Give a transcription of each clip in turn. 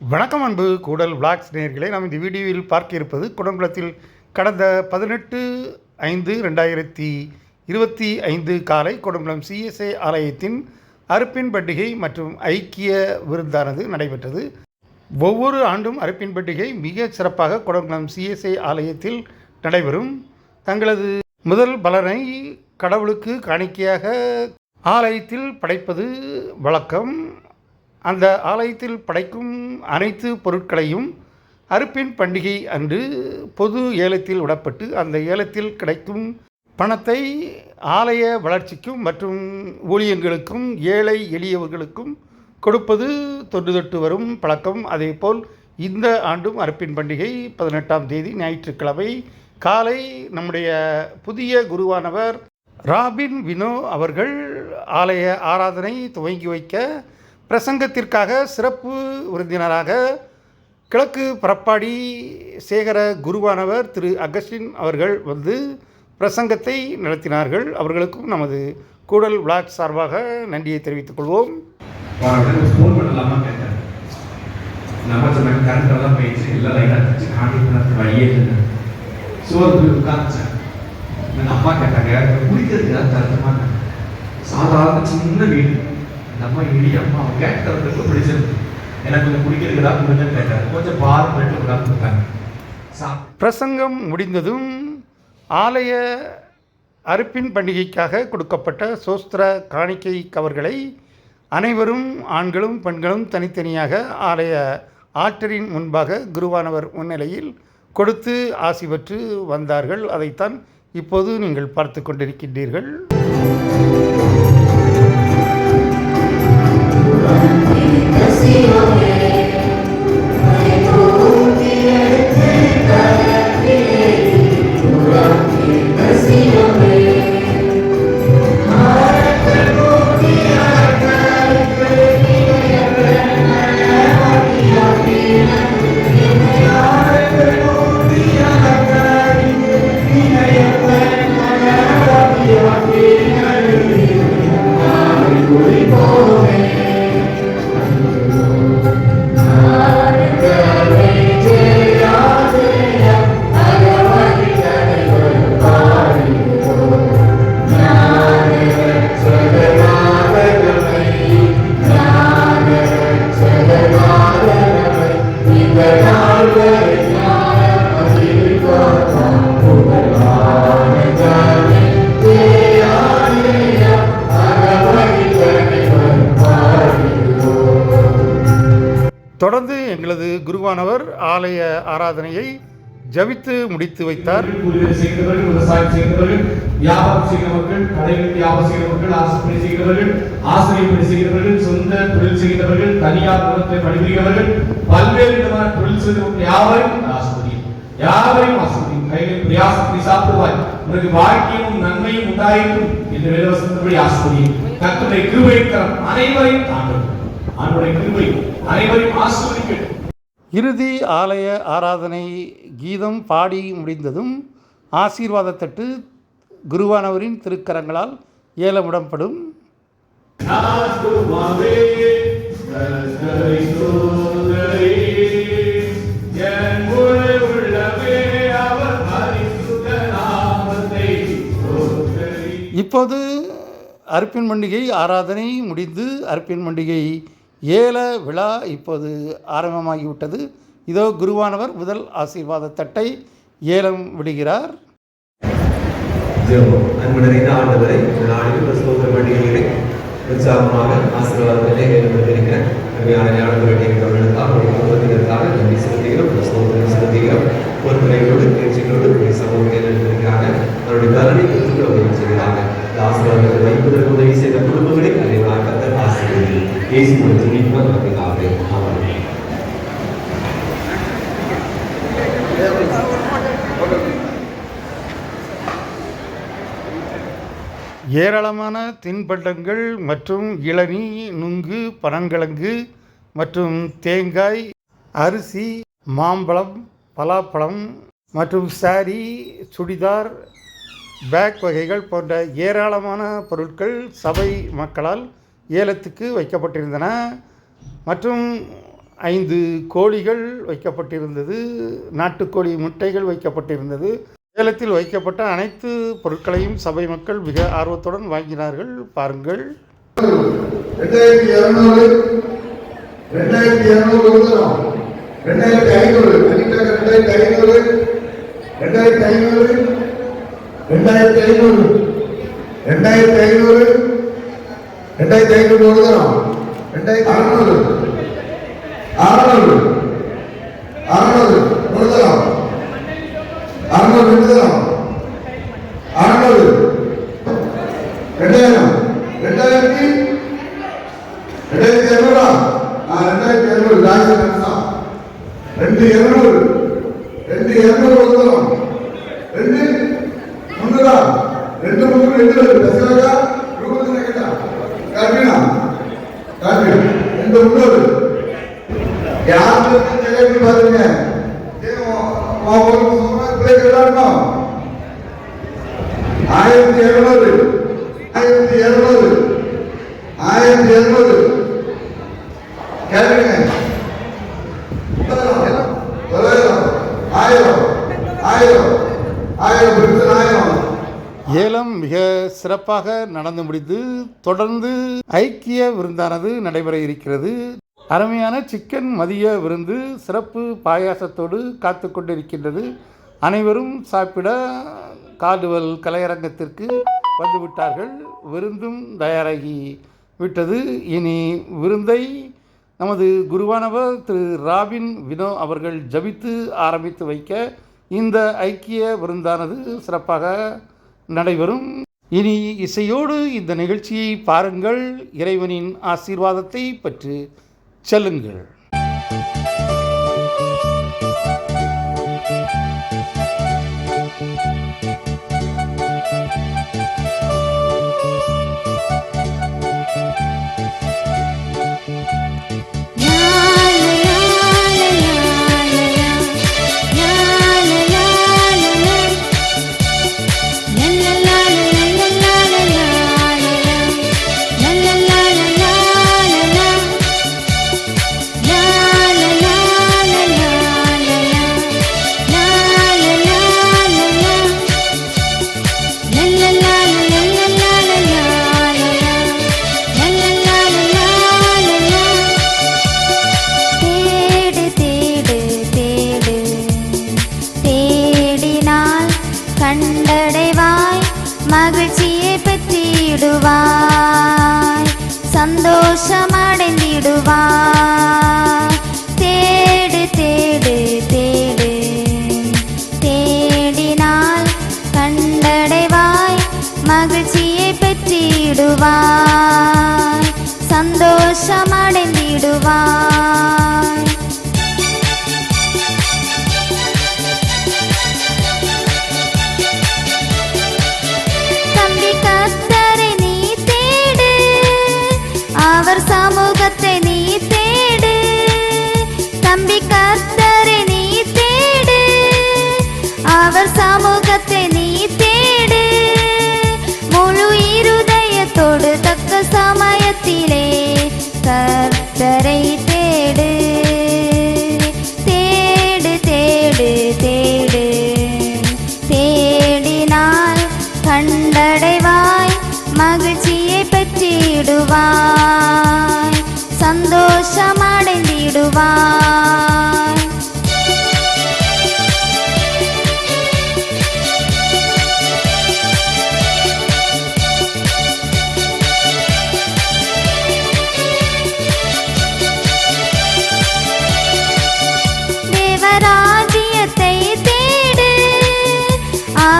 வணக்கம் அன்பு கூடல் விளாக்ஸ் நேயர்களே நாம் இந்த வீடியோவில் பார்க்க இருப்பது குடங்குளத்தில் கடந்த பதினெட்டு ஐந்து ரெண்டாயிரத்தி இருபத்தி ஐந்து காலை குடங்குளம் சிஎஸ்ஐ ஆலயத்தின் அறுப்பின் பண்டிகை மற்றும் ஐக்கிய விருந்தானது நடைபெற்றது. ஒவ்வொரு ஆண்டும் அறுப்பின் பண்டிகை மிக சிறப்பாக குடங்குளம் சிஎஸ்ஐ ஆலயத்தில் நடைபெறும். தங்களது முதல் பலனை கடவுளுக்கு காணிக்கையாக ஆலயத்தில் படைப்பது வழக்கம். அந்த ஆலயத்தில் படைக்கும் அனைத்து பொருட்களையும் அறுப்பின் பண்டிகை அன்று பொது ஏலத்தில் விடப்பட்டு அந்த ஏலத்தில் கிடைக்கும் பணத்தை ஆலய வளர்ச்சிக்கும் மற்றும் ஊழியர்களுக்கும் ஏழை எளியவர்களுக்கும் கொடுப்பது தொன்று தொட்டு வரும் பழக்கம். அதேபோல் இந்த ஆண்டும் அறுப்பின் பண்டிகை பதினெட்டாம் தேதி ஞாயிற்றுக்கிழமை காலை நம்முடைய புதிய குருவானவர் ராபின் வினோ அவர்கள் ஆலய ஆராதனை துவங்கி வைக்க பிரசங்கத்திற்காக சிறப்பு விருந்தினராக கிழக்கு பரப்பாடி சேகர குருவானவர் திரு அகஸ்டின் அவர்கள் வந்து பிரசங்கத்தை நடத்தினார்கள். அவர்களுக்கும் நமது கூடல் விளாக் சார்பாக நன்றியை தெரிவித்துக் கொள்வோம். எங்கள் கேட்டாங்க குடிக்கிறதுக்கு சாதாரண சின்ன வீடு. நம்ம இடி அம்மா அவங்க கேட்கறதுக்கு பிடிச்சிருக்கு. எனக்கு கொஞ்சம் குடிக்கிறதுக்கு ஏதாவது கேட்டார். கொஞ்சம் பார் ரெண்டு கொடுத்தாங்க. பிரசங்கம் முடிந்ததும் ஆலய அறுப்பின் பண்டிகைக்காக கொடுக்கப்பட்ட சோஸ்திர காணிக்கை கவர்களை அனைவரும் ஆண்களும் பெண்களும் தனித்தனியாக ஆலய ஆற்றரின் முன்பாக குருவானவர் முன்னிலையில் கொடுத்து ஆசி பெற்று வந்தார்கள். அதைத்தான் இப்போது நீங்கள் பார்த்து கொண்டிருக்கின்றீர்கள். எங்களது குருவானவர் ஆலய ஆராதனையை ஜபித்து முடித்து வைத்தார். விவசாயம் செய்கிறவர்கள் வியாபாரம் செய்கிறவர்கள் கடைகளில் வியாபாரம் செய்கிறவர்கள் அரசு செய்கிறவர்கள் ஆசிரியர் பணி செய்கிறவர்கள் சொந்த தொழில் செய்கிறவர்கள் தனியார் நிறுவனத்தை பணிபுரிகிறவர்கள் பல்வேறு விதமான தொழில் செய்கிறவர்கள் யாவரையும் ஆசிரியர். யாவரையும் ஆசிரியர். கைகளில் பிரயாசத்தை சாப்பிடுவாய். உனக்கு வாழ்க்கையும் நன்மையும் உண்டாயிருக்கும் என்று வேதவசனப்படி ஆசிரியர். கத்துடைய கிருபை தரம் அனைவரையும் தாண்டும் ஆண்டுடைய கிருபை அனைவரையும் இறுதி ஆலய ஆராதனை கீதம் பாடி முடிந்ததும் ஆசீர்வாதத்தட்டு குருவானவரின் திருக்கரங்களால் ஏலமிடப்படும். இப்போது அர்ப்பின் பண்டிகை ஆராதனை முடிந்து அர்ப்பின் பண்டிகை ஏல விழா இப்போது ஆரம்பமாகிவிட்டது. இதோ குருவானவர் முதல் ஆசீர்வாத தட்டை ஏலம் விடுகிறார். ஆண்டவரை உற்சாகமாக ஆசீர்வாதத்திலே ஏற்படுத்தியிருக்கிறேன் நன்றி செலுத்துகிறோம். செலுத்துகிறோம். பொறுப்புரைகளோடு முயற்சிகளோடு ஏராளமான தின்பண்டங்கள் மற்றும் இளநீ நுங்கு பனங்கிழங்கு மற்றும் தேங்காய் அரிசி மாம்பழம் பலாப்பழம் மற்றும் சாரி சுடிதார் பேக் வகைகள் போன்ற ஏராளமான பொருட்கள் சபை மக்களால் ஏலத்துக்கு வைக்கப்பட்டிருந்தன. மற்றும் ஐந்து கோழிகள் வைக்கப்பட்டிருந்தது நாட்டுக்கோழி முட்டைகள் வைக்கப்பட்டிருந்தது. ஏலத்தில் வைக்கப்பட்ட அனைத்து பொருட்களையும் சபை மக்கள் மிக ஆர்வத்துடன் வாங்கினார்கள் பாருங்கள் ரெண்டாயிரத்தி இரநூறு ரெண்டாயிரத்தி இரநூறு ரெண்டாயிரத்தி ஐநூறு ரெண்டாயிரத்தி ஐநூறு ரெண்டாயிரத்தி ஐநூறு ரெண்டாயிரத்தி ஐநூறு ரெண்டாயிரத்தி ஐநூறு ரெண்டாயிரத்தி ஐநூறு உத்தரம் ரெண்டாயிரத்தி அறுநூறு அறுநூறு அறுநூறு உத்தரம் அறுநூறு உத்தரம் அறுநூறு. ரெண்டாயிரம். ரெண்டாயிரத்தி ரெண்டாயிரத்தி இரநூறா ஆ ரெண்டாயிரத்தி இரநூறு ராஜா ரெண்டு இரநூறு. ரெண்டு இரநூறு வந்துடும் ரெண்டு முன்னூறா ரெண்டு முன்னூறு ரெண்டு ரெண்டு ரூபத்தில் கேட்டா. கார்பினா கார்பி ரெண்டு முன்னூறு யாருக்கு கேள்வி பாருங்க. ஆயிரத்தி இருநூறு ஆயிரத்தி இருநூறு ஆயிரத்தி இருநூறு கேளுங்க. ஆயிரம் ஆயிரம் ஆயிரம் ஆயிரம். ஏலம் மிக சிறப்பாக நடந்து முடிந்து தொடர்ந்து ஐக்கிய விருந்தானது நடைபெற இருக்கிறது. அருமையான சிக்கன் மதிய விருந்து சிறப்பு பாயாசத்தோடு காத்து கொண்டிருக்கின்றது அனைவரும் சாப்பிட காடுவல் கலையரங்கத்திற்கு வந்துவிட்டார்கள். விருந்தும் தயாராகி விட்டது. இனி விருந்தை நமது குருவானவர் திரு ராபின் வினோ அவர்கள் ஜபித்து ஆரம்பித்து வைக்க இந்த ஐக்கிய விருந்தானது சிறப்பாக நடைபெறும். இனி இசையோடு இந்த நிகழ்ச்சியை பாருங்கள். இறைவனின் ஆசீர்வாதத்தை பெற்று செல்லுங்கள். தேவா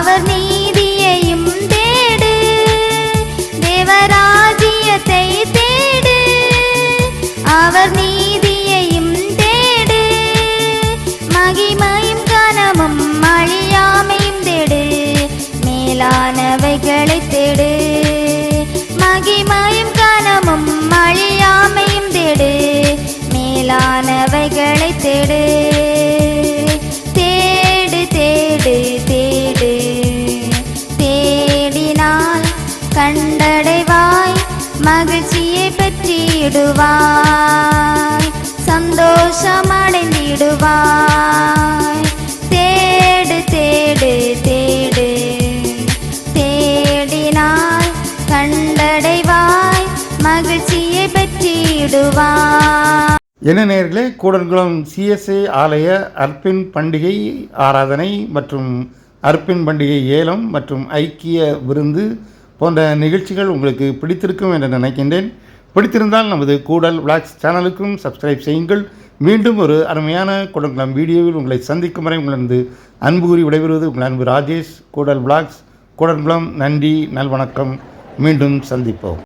அவர் நீதியையும் என்ன நேர்களே கூடன்குளம் சிஎஸ்ஏ ஆலய அர்ப்பின் பண்டிகை ஆராதனை மற்றும் அர்ப்பின் பண்டிகை ஏலம் மற்றும் ஐக்கிய விருந்து போன்ற நிகழ்ச்சிகள் உங்களுக்கு பிடித்திருக்கும் என்று நினைக்கின்றேன். பிடித்திருந்தால் நமது கூடல் விளாக்ஸ் சேனலுக்கும் சப்ஸ்கிரைப் செய்யுங்கள். மீண்டும் ஒரு அருமையான கூடன்குளம் வீடியோவில் உங்களை சந்திக்கும் வரை உங்களது அன்பு கூறி விடைபெறுவது உங்கள் அன்பு ராஜேஷ். கூடல் விளாக்ஸ் கூடன்குளம் நன்றி நல்வணக்கம். மீண்டும் சந்திப்போம்.